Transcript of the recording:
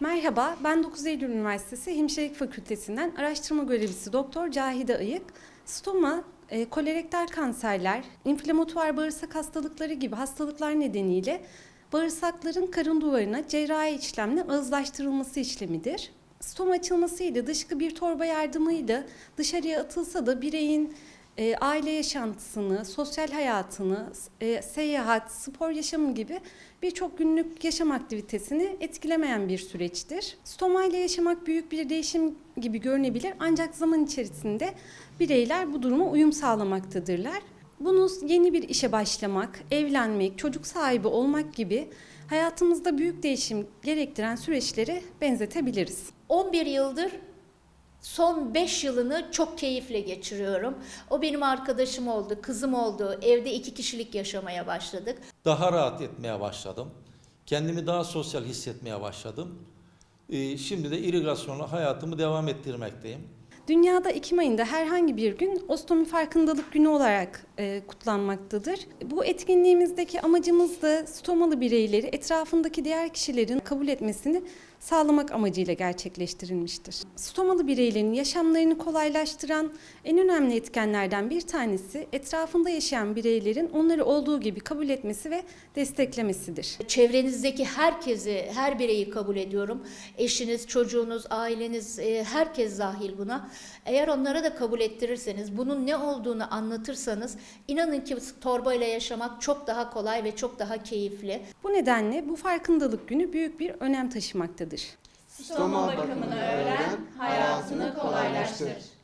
Merhaba, ben 9 Eylül Üniversitesi Hemşirelik Fakültesinden araştırma görevlisi Doktor Cahide Ayık. Stoma, e, kolorektal kanserler, inflamatuar bağırsak hastalıkları gibi hastalıklar nedeniyle bağırsakların karın duvarına cerrahi işlemle ağızlaştırılması işlemidir. Stoma açılmasıyla dışkı bir torba yardımıyla dışarıya atılsa da bireyin e, aile yaşantısını, sosyal hayatını, e, seyahat, spor yaşamı gibi birçok günlük yaşam aktivitesini etkilemeyen bir süreçtir. Stoma ile yaşamak büyük bir değişim gibi görünebilir ancak zaman içerisinde bireyler bu duruma uyum sağlamaktadırlar. Bunu yeni bir işe başlamak, evlenmek, çocuk sahibi olmak gibi hayatımızda büyük değişim gerektiren süreçleri benzetebiliriz. 11 yıldır son 5 yılını çok keyifle geçiriyorum. O benim arkadaşım oldu, kızım oldu. Evde iki kişilik yaşamaya başladık. daha rahat etmeye başladım. Kendimi daha sosyal hissetmeye başladım. Ee, Şimdi de irigasyonla hayatımı devam ettirmekteyim. Dünyada Ekim ayında herhangi bir gün ostomi farkındalık günü olarak e, kutlanmaktadır. Bu etkinliğimizdeki amacımız da stomalı bireyleri etrafındaki diğer kişilerin kabul etmesini sağlamak amacıyla gerçekleştirilmiştir. Stomalı bireylerin yaşamlarını kolaylaştıran en önemli etkenlerden bir tanesi etrafında yaşayan bireylerin onları olduğu gibi kabul etmesi ve desteklemesidir. Çevrenizdeki herkesi, her bireyi kabul ediyorum. Eşiniz, çocuğunuz, aileniz, e, herkes dahil buna. Eğer onlara da kabul ettirirseniz, bunun ne olduğunu anlatırsanız, inanın ki torbayla yaşamak çok daha kolay ve çok daha keyifli. Bu nedenle bu farkındalık günü büyük bir önem taşımaktadır. Stoma bakımını öğren, hayatını kolaylaştır.